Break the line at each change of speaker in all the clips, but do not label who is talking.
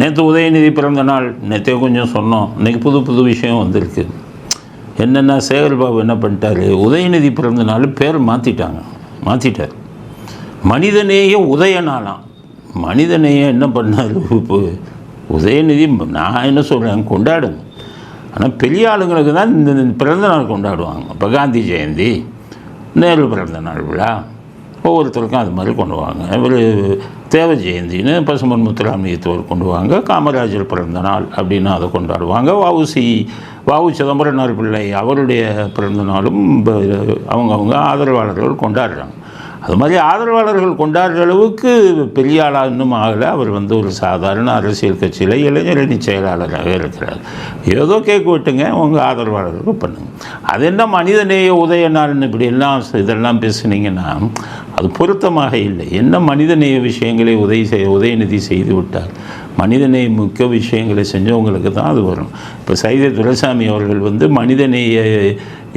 நேற்று உதயநிதி பிறந்த நாள் நேற்றே கொஞ்சம் சொன்னோம். இன்றைக்கி புது புது விஷயம் வந்திருக்கு. என்னென்னா சேகர் பாபு என்ன பண்ணிட்டாரு? உதயநிதி பிறந்த நாள் பேர் மாற்றிட்டாங்க மாற்றிட்டார் மனிதநேய உதயநாளாம் மனிதநேயம் என்ன பண்ணார் இப்போ உதயநிதி நான் என்ன சொல்கிறேன் கொண்டாடுங்க. ஆனால் பெரிய ஆளுங்களுக்கு தான் இந்த பிறந்த நாள் கொண்டாடுவாங்க. இப்போ காந்தி ஜெயந்தி நேரு பிறந்த நாள் விழா ஒவ்வொருத்தருக்கும் அது மாதிரி கொண்டு வாங்க இவர் தேவ ஜெயந்தின்னு பசுமன் முத்துராமலிங்கத்தவர் கொண்டுவாங்க காமராஜர் பிறந்த நாள் அப்படின்னு அதை கொண்டாடுவாங்க. வவுசி வஉ சிதம்பரனார் பிள்ளை அவருடைய பிறந்த நாளும் அவங்கவுங்க ஆதரவாளர்கள் கொண்டாடுறாங்க. அது மாதிரி ஆதரவாளர்கள் கொண்டாடுற அளவுக்கு பெரிய ஆளாக இன்னும் ஆகலை. அவர் வந்து ஒரு சாதாரண அரசியல் கட்சியில் இளைஞரணி செயலாளராக இருக்கிறார். ஏதோ கேட்க விட்டுங்க உங்கள் ஆதரவாளர்களுக்கு பண்ணுங்க. அது என்ன மனிதநேய உதய நாள்னு இப்படி எல்லாம் இதெல்லாம் பேசுனீங்கன்னா அது பொருத்தமாக இல்லை. என்ன மனிதநேய விஷயங்களை உதவி செய் உதயநிதி செய்து விட்டார்? மனிதநேய மிக்க விஷயங்களை செஞ்சவங்களுக்கு தான் அது வரும். இப்போ சைத துரைசாமி அவர்கள் வந்து மனிதநேய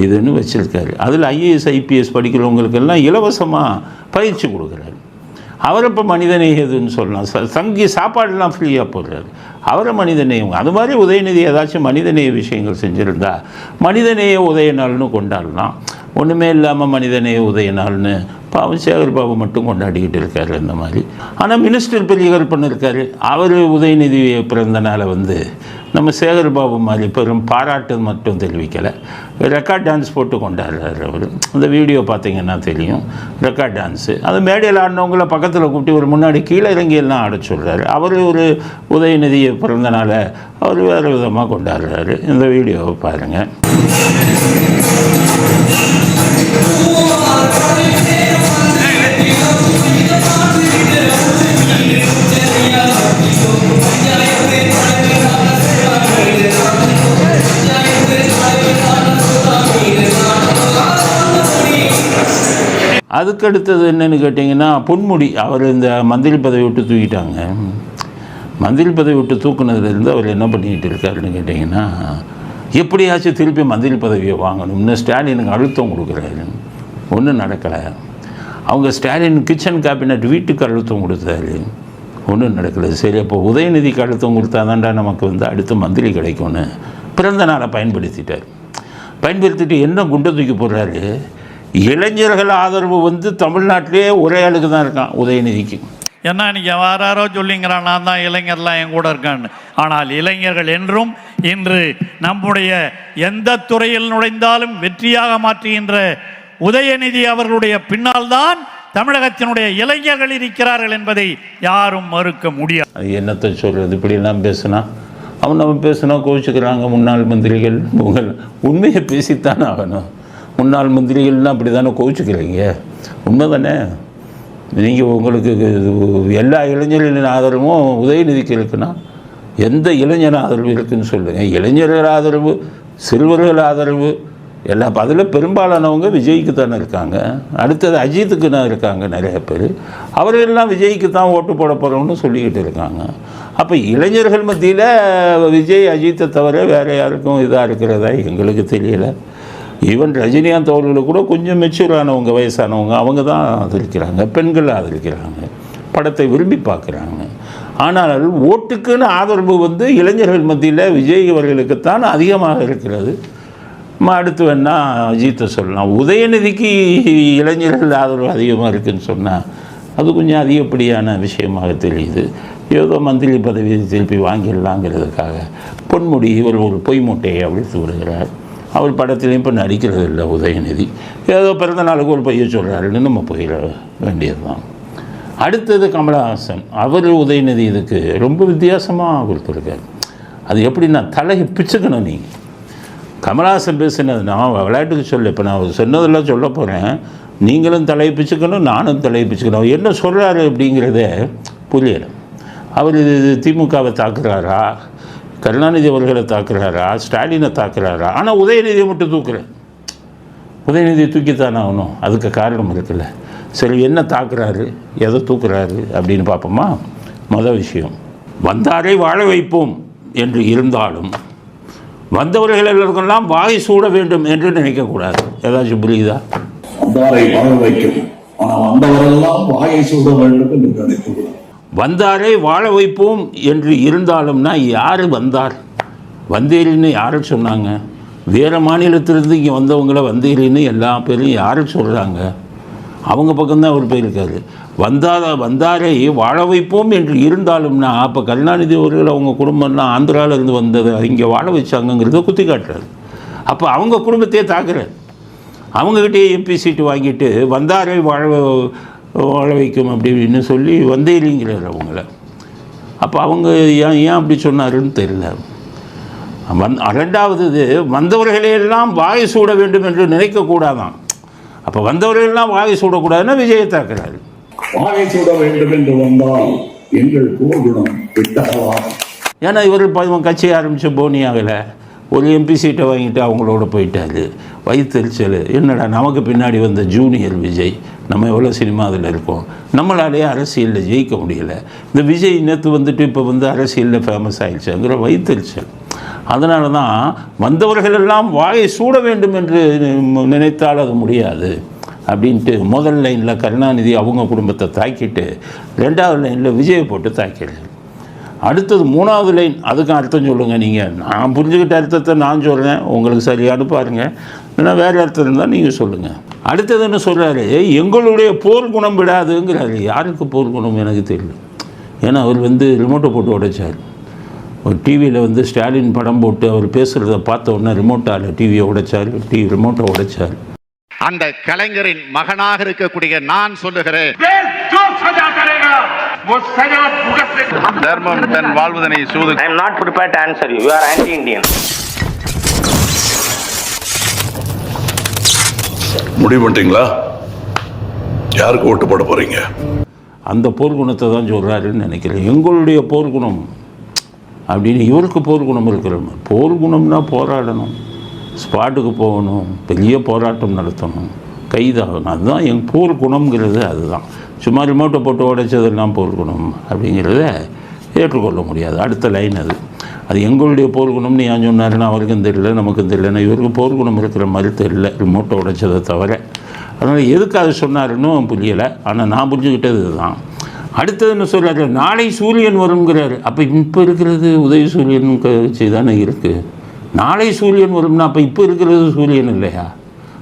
இதுன்னு வச்சுருக்காரு. அதில் ஐஏஎஸ் ஐபிஎஸ் படிக்கிறவங்களுக்கெல்லாம் இலவசமாக பயிற்சி கொடுக்குறாரு. அவர் இப்போ மனிதநேயதுன்னு சொல்லலாம். ச சங்கி சாப்பாடுலாம் ஃப்ரீயாக போடுறாரு. அவரை மனிதநேயம் அது மாதிரி உதயநிதி ஏதாச்சும் மனிதநேய விஷயங்கள் செஞ்சுருந்தா மனிதநேய உதய நாள்னு கொண்டாடலாம். ஒன்றுமே இல்லாமல் மனிதநேய உதய நாள்னு பாவம் சேகர் பாபு மட்டும் கொண்டாடிக்கிட்டு இருக்காரு அந்த மாதிரி. ஆனால் மினிஸ்டர் பெரியவர் பண்ணியிருக்காரு அவர் உதயநிதி பிறந்த நாளை வந்து நம்ம சேகர் பாபு மாதிரி பெரும் பாராட்டு மட்டும் தெரிவிக்கலை ரெக்கார்ட் டான்ஸ் போட்டு கொண்டாடுறாரு அவர் அந்த வீடியோ பார்த்தீங்கன்னா தெரியும் ரெக்கார்ட் டான்ஸு அது மேடையில் ஆடினவங்கள பக்கத்தில் கூப்பிட்டு ஒரு முன்னாடி கீழே இறங்கி எல்லாம் ஆட சொல்கிறாரு அவர் ஒரு உதயநிதியை பிறந்தனால அவர் வேறு விதமாக கொண்டாடுறாரு இந்த வீடியோவை பாருங்கள் அதுக்கு அடுத்தது என்னென்னு கேட்டிங்கன்னா பொன்முடி அவர் இந்த மந்திரி பதவி விட்டு தூக்கிட்டாங்க. மந்திரி பதவி விட்டு தூக்குனதுலேருந்து அவர் என்ன பண்ணிக்கிட்டு இருக்காருன்னு கேட்டிங்கன்னா எப்படியாச்சும் திருப்பி மந்திரி பதவியை வாங்கணும்னு ஸ்டாலினுக்கு அழுத்தம் கொடுக்குறாரு. ஒன்றும் நடக்கலை. அவங்க ஸ்டாலின் கிச்சன் கேபினட் வீட்டுக்கு அழுத்தம் கொடுத்தாரு. ஒன்றும் நடக்கலை. சரி அப்போ உதயநிதிக்கு அழுத்தம் கொடுத்தாதான்டா நமக்கு வந்து அடுத்து மந்திரி கிடைக்கும்னு பிறந்த நாளை பயன்படுத்திட்டார். பயன்படுத்திட்டு என்ன குண்டை தூக்கி போடுறாரு? இளைஞர்கள் ஆதரவு வந்து தமிழ்நாட்டிலே ஒரே ஆளுக்கு தான் இருக்கான் உதயநிதிக்கு.
என்ன இன்னைக்கு யாராரோ சொல்லிங்கிறான் நான் தான் இளைஞர்லாம் என் கூட இருக்கான்னு. ஆனால் இளைஞர்கள் என்றும் இன்று நம்முடைய எந்த துறையில் நுழைந்தாலும் வெற்றியாக மாற்றுகின்ற உதயநிதி அவர்களுடைய பின்னால் தான் தமிழகத்தினுடைய இளைஞர்கள் இருக்கிறார்கள் என்பதை யாரும் மறுக்க முடியாது.
என்னத்தை சொல்கிறது இப்படிலாம் பேசுனா? அவன் நம்ம பேசுனா கோவிச்சுக்கிறாங்க முன்னாள் மந்திரிகள் உங்கள் உண்மையை பேசித்தானே ஆகணும். முன்னாள் மந்திரிகள்லாம் அப்படி தானே கோவிச்சுக்கிறீங்க? உண்மை தானே நீங்கள் உங்களுக்கு இது எல்லா இளைஞர்களின் ஆதரவும் உதயநிதிக்கு இருக்குன்னா எந்த இளைஞர் ஆதரவு இருக்குதுன்னு சொல்லுங்கள் இளைஞர்கள் ஆதரவு சிறுவர்கள் ஆதரவு எல்லா அதில் பெரும்பாலானவங்க விஜய்க்கு தானே இருக்காங்க. அடுத்தது அஜித்துக்கு தான் இருக்காங்க நிறைய பேர். அவர்களெல்லாம் விஜய்க்கு தான் ஓட்டு போட போகிறோம்னு சொல்லிக்கிட்டு இருக்காங்க. அப்போ இளைஞர்கள் மத்தியில் விஜய் அஜித்தை தவிர வேறு யாருக்கும் இதாக இருக்கிறதா எங்களுக்கு தெரியலை. ஈவன் ரஜினிகாந்த் அவர்களுக்கு கூட கொஞ்சம் மெச்சூரானவங்க வயசானவங்க அவங்க தான் ஆதரிக்கிறாங்க. பெண்கள் ஆதரிக்கிறாங்க. படத்தை விரும்பி பார்க்குறாங்க. ஆனால் ஓட்டுக்குன்னு ஆதரவு வந்து இளைஞர்கள் மத்தியில் விஜய் அவர்களுக்குத்தான் அதிகமாக இருக்கிறது. அடுத்து வேணால் அஜித்தை சொல்லலாம். உதயநிதிக்கு இளைஞர்கள் ஆதரவு அதிகமாக இருக்குதுன்னு சொன்னால் அது கொஞ்சம் அதிகப்படியான விஷயமாக தெரியுது. ஏதோ மந்திரி பதவி திருப்பி வாங்கிடலாங்கிறதுக்காக பொன்முடி இவர் ஒரு பொய் மூட்டையை அவிழ்த்து விடுகிறார். அவர் படத்துலேயும் இப்போ நடிக்கிறது இல்லை உதயநிதி. ஏதோ பிறந்த நாளுக்கு ஒரு பையன் சொல்கிறாருன்னு நம்ம போயிட வேண்டியது தான் அடுத்தது கமலஹாசன். அவர் உதயநிதி இதுக்கு ரொம்ப வித்தியாசமாக கொடுத்துருக்காரு. அது எப்படின்னா தலையை பிச்சுக்கணும் நீங்கள் கமலஹாசன் பேசினது நான் விளையாட்டுக்கு சொல்ல இப்போ நான் சொன்னதெல்லாம் சொல்ல போகிறேன் நீங்களும் தலையை பிச்சுக்கணும் நானும் தலையை பிச்சுக்கணும். என்ன சொல்கிறாரு அப்படிங்கிறத புரியலை. அவர் இது திமுகவை தாக்குறாரா? கருணாநிதி அவர்களை தாக்குறாரா? ஸ்டாலினை தாக்குறாரா? ஆனால் உதயநிதியை மட்டும் தூக்குற உதயநிதி தூக்கித்தானே ஆகணும். அதுக்கு காரணம் இருக்குல்ல. சரி என்ன தாக்குறாரு? எதை தூக்குறாரு? அப்படின்னு பார்ப்போமா? மொதல் விஷயம் வந்தாரை வாழ வைப்போம் என்று இருந்தாலும் வந்தவர்கள் எல்லோருக்கெல்லாம் வாய் சூட வேண்டும் என்று நினைக்கக்கூடாது ஏதாச்சும் புரியுதா?
வந்தாரை வாழ வைக்கும். ஆனால் வந்தவரெல்லாம் வாயை சூட வேண்டும் என்று நினைக்கக்கூடாது
வந்தாரை வாழ வைப்போம் என்று இருந்தாலும்னா யார் வந்தார்? வந்தேரின்னு யாரை சொன்னாங்க? வேறு மாநிலத்திலிருந்து இங்கே வந்தவங்கள வந்தேரின்னு எல்லா பேரும் யாரை சொல்கிறாங்க அவங்க பக்கம்தான் அவர் போயிருக்காரு. வந்தாத வந்தாரை வாழ வைப்போம் என்று இருந்தாலும்னா அப்போ கருணாநிதி அவர்கள் அவங்க குடும்பம்லாம் ஆந்திராவிலேருந்து வந்தது இங்கே வாழ வச்சாங்கங்கிறத குத்தி காட்டுறாரு. அப்போ அவங்க குடும்பத்தையே தாக்குறாரு. அவங்கக்கிட்டே எம்பி சீட்டு வாங்கிட்டு வந்தாரை வாழ வாழ வைக்கும் அப்படின்னு சொல்லி வந்தேரிங்கிறார் அவங்கள. அப்போ அவங்க ஏன் ஏன் அப்படி சொன்னாருன்னு தெரியல. வந் ரெண்டாவது இது வந்தவர்களையெல்லாம் வாய் சூட வேண்டும் என்று நினைக்கக்கூடாதான் அப்போ வந்தவர்களெல்லாம் வாய் சூடக்கூடாதுன்னா விஜயை தாக்குறாரு.
வாகை சூட வேண்டும் என்று வந்தால் எங்கள் விட்டகலாம்
ஏன்னா இவர் கட்சி ஆரம்பித்த போனி ஆகலை ஒரு எம்பி சீட்டை வாங்கிட்டு அவங்களோட போயிட்டாரு. வயிற்றுச்சல் என்னடா நமக்கு பின்னாடி வந்த ஜூனியர் விஜய் நம்ம எவ்வளோ சினிமா அதில் இருக்கோம்? நம்மளாலேயே அரசியலில் ஜெயிக்க முடியல. இந்த விஜய் நேற்று வந்துட்டு இப்போ வந்து அரசியலில் ஃபேமஸ் ஆகிடுச்சுங்கிற வயிற்றுச்சல் அதனால தான் வந்தவர்களெல்லாம் வாயை சூட வேண்டும் என்று நினைத்தால் அது முடியாது அப்படின்ட்டு முதல் லைனில் கருணாநிதி அவங்க குடும்பத்தை தாக்கிட்டு ரெண்டாவது லைனில் விஜயை போட்டு தாக்கிடுது அடுத்தது மூணாவது லைன் அதுக்கும் அர்த்தம் சொல்லுங்கள் நீங்கள் நான் புரிஞ்சுக்கிட்ட அர்த்தத்தை நான் சொல்கிறேன் உங்களுக்கு சரியானு பாருங்க. இல்லைன்னா வேறு அர்த்தம் இருந்தால் நீங்கள் சொல்லுங்கள் அடுத்தது என்ன சொல்கிறாரு எங்களுடைய போர் குணம் விடாதுங்கிறாரு. யாருக்கு போர் குணம் எனக்கு தெரியல. ஏன்னா அவர் வந்து ரிமோட்டை போட்டு உடைச்சார். ஒரு டிவியில் வந்து ஸ்டாலின் படம் போட்டு அவர் பேசுகிறத பார்த்த உடனே ரிமோட்டால் டிவியை உடைச்சார். டிவி ரிமோட்டை உடைச்சார்.
அந்த கலைஞரின் மகனாக இருக்கக்கூடிய நான் சொல்லுகிறேன். தர்மம் தன் வாழ்வதனை சூது
I am not prepared to answer you. You are anti-Indian.
முடிவு பண்ணிட்டீங்களா யாருக்கு ஓட்டு போட போறீங்க
அந்த போர்க்குணத்தை தான் சொல்கிறாருன்னு நினைக்கிறேன் எங்களுடைய போர்க்குணம் அப்படின்னு இவருக்கு போர்க்குணம் இருக்கிற. போர்க்குணம்னா போராடணும் ஸ்பாட்டுக்கு போகணும் பெரிய போராட்டம் நடத்தணும் கைதாகணும் அதுதான் என் போர்க்குணம்ங்கிறது அதுதான் சும்மா ரிமோட்டை போட்டு உடைச்சதெல்லாம் போர்க்குணம் அப்படிங்கிறத ஏற்றுக்கொள்ள முடியாது. அடுத்த லைன் அது. அது எங்களுடைய போர்க்குணம்னு ஏன் சொன்னாருன்னா அவருக்கும் தெரியல நமக்கும் தெரியலன்னா இவருக்கு போர்க்குணம் இருக்கிற மாதிரி தெரியல ரிமோட்டை உடைச்சதை தவிர. அதனால் எதுக்கு அது சொன்னாருன்னு புரியலை. ஆனால் நான் புரிஞ்சுக்கிட்டது இதுதான். அடுத்தது என்ன சொல்கிறாரு நாளை சூரியன் வருங்கிறாரு. அப்போ இப்போ இருக்கிறது உதய சூரியன் கட்சி தானே இருக்குது நாளை சூரியன் வரும்னா அப்போ இப்போ இருக்கிறது சூரியன் இல்லையா?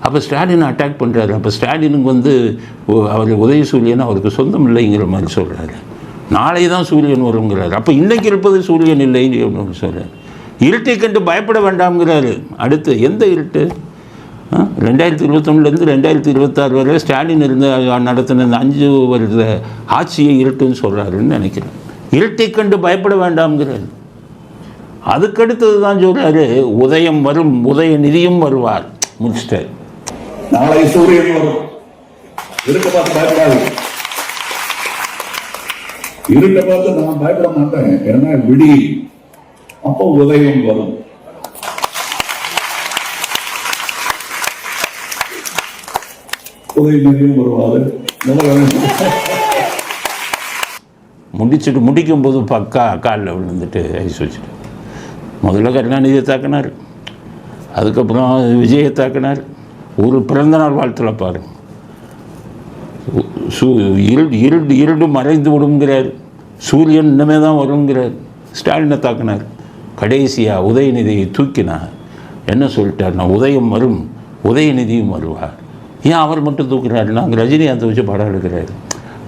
அப்போ ஸ்டாலின் அட்டாக் பண்ணுறாரு அப்போ ஸ்டாலினுக்கு வந்து ஓ- அவர் உதய சூரியன் அவருக்கு சொந்தம் இல்லைங்கிற மாதிரி சொல்கிறாரு நாளை தான் சூரியன் வருங்கிறாரு. அப்போ இன்றைக்கு இருப்பது சூரியன் இல்லைன்னு அப்படின்னு சொல்கிறார் இருட்டை கண்டு பயப்பட வேண்டாம்ங்கிறாரு. அடுத்து எந்த இருட்டு? ரெண்டாயிரத்தி இருபத்தொன்னுலேருந்து ரெண்டாயிரத்தி இருபத்தாறு வரை ஸ்டாலின் இருந்த நடத்தின இந்த அஞ்சு வருட ஆட்சியை இருட்டுன்னு சொல்கிறாருன்னு நினைக்கிறேன். இருட்டை கண்டு பயப்பட வேண்டாம்ங்கிறாரு. அதுக்கடுத்தது தான் சொல்கிறாரு உதயம் வரும் உதய நிதியும் வருவார். முடிச்சிட்டார்.
நாளை சூரியன் வரும். இருக்க பார்த்து பயப்படாது இருக்க பார்த்து நான் பயப்பட மாட்டேன். ஏன்னா விடி. அப்போ உதயம் வரும். உதய நிதியும் வருவாரு.
முடிச்சுட்டு முடிக்கும் போது பக்கா காலில் விழுந்துட்டு ஐஸ் வச்சுட்டு. முதல்ல கருணாநிதியை தாக்கினார். அதுக்கப்புறம் விஜயை தாக்கினார். ஒரு பிறந்தநாள் வாழ்த்தில் பாருங்கள் சூ இருள் இருள் இருடு மறைந்து விடுங்கிறார். சூரியன் இன்னமே தான் வருங்கிறார். ஸ்டாலினை தாக்கினார். கடைசியாக உதயநிதியை தூக்கினார். என்ன சொல்லிட்டார் உதயம் வரும் உதயநிதியும் வருவார். ஏன் அவர் மட்டும் தூக்குறாரு? அங்கே ரஜினிகாந்தை வச்சு படம் எடுக்கிறாரு.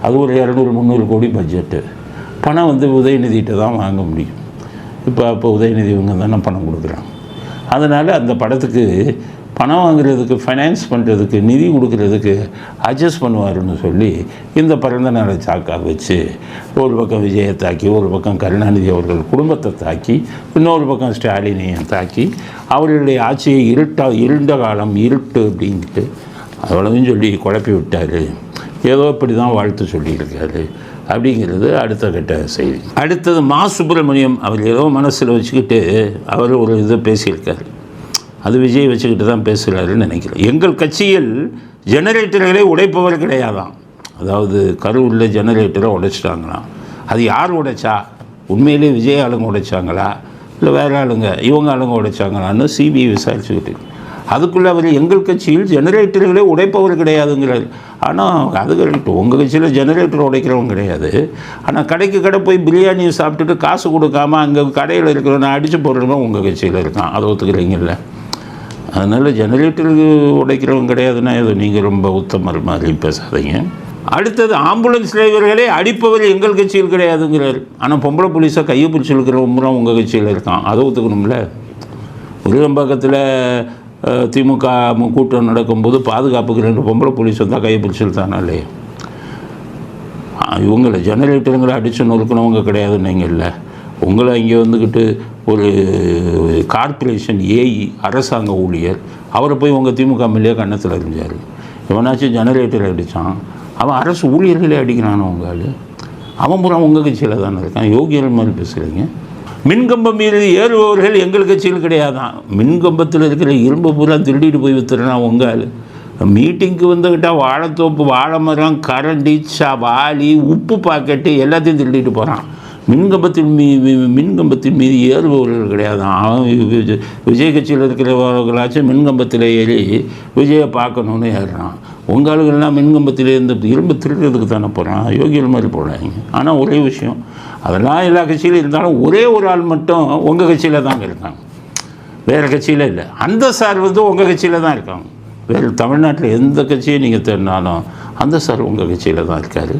அது ஒரு இரநூறு முந்நூறு கோடி பட்ஜெட்டு பணம் வந்து உதயநிதிகிட்ட தான் வாங்க முடியும். இப்போ அப்போ உதயநிதி இவங்க தானே பணம் கொடுக்குறாங்க. அதனால் அந்த படத்துக்கு பணம் வாங்குறதுக்கு ஃபைனான்ஸ் பண்ணுறதுக்கு நிதி கொடுக்கறதுக்கு அட்ஜஸ்ட் பண்ணுவாருன்னு சொல்லி இந்த பிறந்த நாளை சாக்காக வச்சு ஒரு பக்கம் விஜயை தாக்கி ஒரு பக்கம் கருணாநிதி அவர்கள் குடும்பத்தை தாக்கி இன்னொரு பக்கம் ஸ்டாலினையும் தாக்கி அவர்களுடைய ஆட்சியை இருட்டா இருண்ட காலம் இருட்டு அப்படின்ட்டு அவ்வளவும் சொல்லி குழப்பி விட்டார். ஏதோ இப்படி தான் வாழ்த்து சொல்லியிருக்காரு அப்படிங்கிறது அடுத்த கட்ட செய்தி. அடுத்தது மா சுப்பிரமணியம் அவர் ஏதோ மனசில் வச்சுக்கிட்டு அவர் ஒரு இதை பேசியிருக்காரு. அது விஜய் வச்சுக்கிட்டு தான் பேசுகிறாருன்னு நினைக்கிறேன். எங்கள் கட்சியில் ஜெனரேட்டர்களை உடைப்பவர் கிடையாதான் அதாவது கரூரில் ஜெனரேட்டரை உடைச்சிட்டாங்களாம் அது யார் உடைச்சா? உண்மையிலே விஜய் ஆளுங்க உடைச்சாங்களா? இல்லை வேறு ஆளுங்க இவங்க ஆளுங்க உடைச்சாங்களான்னு சிபிஐ விசாரிச்சுக்கிட்டு அதுக்குள்ளே அவர் எங்கள் கட்சியில் ஜெனரேட்டர்களே உடைப்பவர் கிடையாதுங்கிறார். ஆனால் அது கரெக்ட் உங்கள் கட்சியில் ஜெனரேட்டர் உடைக்கிறவங்க கிடையாது. ஆனால் கடைக்கு கடை போய் பிரியாணியை சாப்பிட்டுட்டு காசு கொடுக்காம அங்கே கடையில் இருக்கிறவனை அடித்து போடுறவன் உங்கள் கட்சியில் இருக்கான். அதை ஒத்துக்கிறீங்கல்ல? அதனால் ஜெனரேட்டருக்கு உடைக்கிறவங்க கிடையாதுன்னா ஏதோ நீங்கள் ரொம்ப உத்தமர் மாதிரி பேசாதீங்க. அடுத்தது ஆம்புலன்ஸ் டிரைவர்களே அடிப்பவர் எங்கள் கட்சியில் கிடையாதுங்கிறார். ஆனால் பொம்பளை போலீஸாக கையை பிடிச்சி இருக்கிறவங்களும் உங்கள் கட்சியில் இருக்கான். அதை ஒத்துக்கணும்ல? உருகம்பாக்கத்தில் திமுக கூட்டம் நடக்கும்போது பாதுகாப்புக்கு ரெண்டு பொம்பளை போலீஸ் வந்தால் கையை பிடிச்சி இழுத்தானாலே இவங்களை ஜெனரேட்டருங்களை அடித்து நொறுக்கினவங்க கிடையாதுன்னு இல்லை. உங்களை இங்கே வந்துக்கிட்டு ஒரு கார்ப்பரேஷன் ஏஇ அரசாங்க ஊழியர் அவரை போய் உங்கள் திமுக எம்எல்ஏ கன்னத்தில் இருந்தார் இவனாச்சும் ஜெனரேட்டர் அடித்தான் அவன் அரசு ஊழியர்களே அடிக்கிறான் உங்க அவன் புறம் உங்கள் கட்சியில் தானே இருக்கான். யோகியர் மாதிரி பேசுகிறீங்க மின்கம்பம் மீது ஏறுபவர்கள் எங்கள் கட்சியில் கிடையாதான். மின்கம்பத்தில் இருக்கிற இரும்பு பூரா திருடிட்டு போய் வித்துறனா உங்கள் மீட்டிங்க்கு வந்துக்கிட்டால் வாழைத்தோப்பு வாழை மரம் கரண்டி சவாலி வாளி உப்பு பாக்கெட்டு எல்லாத்தையும் திருடிட்டு போகிறான் மின்கம்பத்தின் மீ மின்கம்பத்தின் மீது ஏறுபவர்கள் கிடையாது. அவன் விஜய் விஜய் கட்சியில் இருக்கிறவர்களாச்சும் மின்கம்பத்தில் ஏறி விஜயை பார்க்கணுன்னு ஏறுறான். உங்கள் ஆளுகள்லாம் மின்கம்பத்தில் இருந்து இரும்பு திருடுறதுக்கு தானே போகிறான் யோகிகள் மாதிரி போடுறாங்க ஆனால் ஒரே விஷயம் அதெல்லாம் எல்லா கட்சியிலும் இருந்தாலும் ஒரே ஒரு ஆள் மட்டும் உங்கள் கட்சியில் தாங்க இருக்காங்க. வேறு கட்சியில் இல்லை. அந்த சார் வந்து உங்கள் கட்சியில் தான் இருக்காங்க. வேறு தமிழ்நாட்டில் எந்த கட்சியை நீங்கள் தேடினாலும் அந்த சார் உங்கள் கட்சியில் தான் இருக்கார்.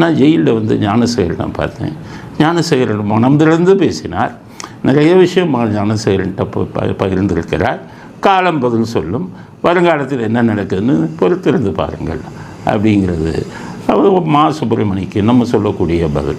நான் ஜெயிலில் வந்து ஞானசேகரனை பார்த்தேன். ஞானசேகரன் மனம் திறந்து பேசினார். நிறைய விஷயம் ஞானசேகரன்கிட்ட ப- பகிர்ந்திருக்கிறார். காலம் பதில் சொல்லும். வருங்காலத்தில் என்ன நடக்குதுன்னு பொறுத்திருந்து பாருங்கள். அப்படிங்கிறது. மா சுப்பிரமணிக்கு நம்ம சொல்லக்கூடிய பதில்.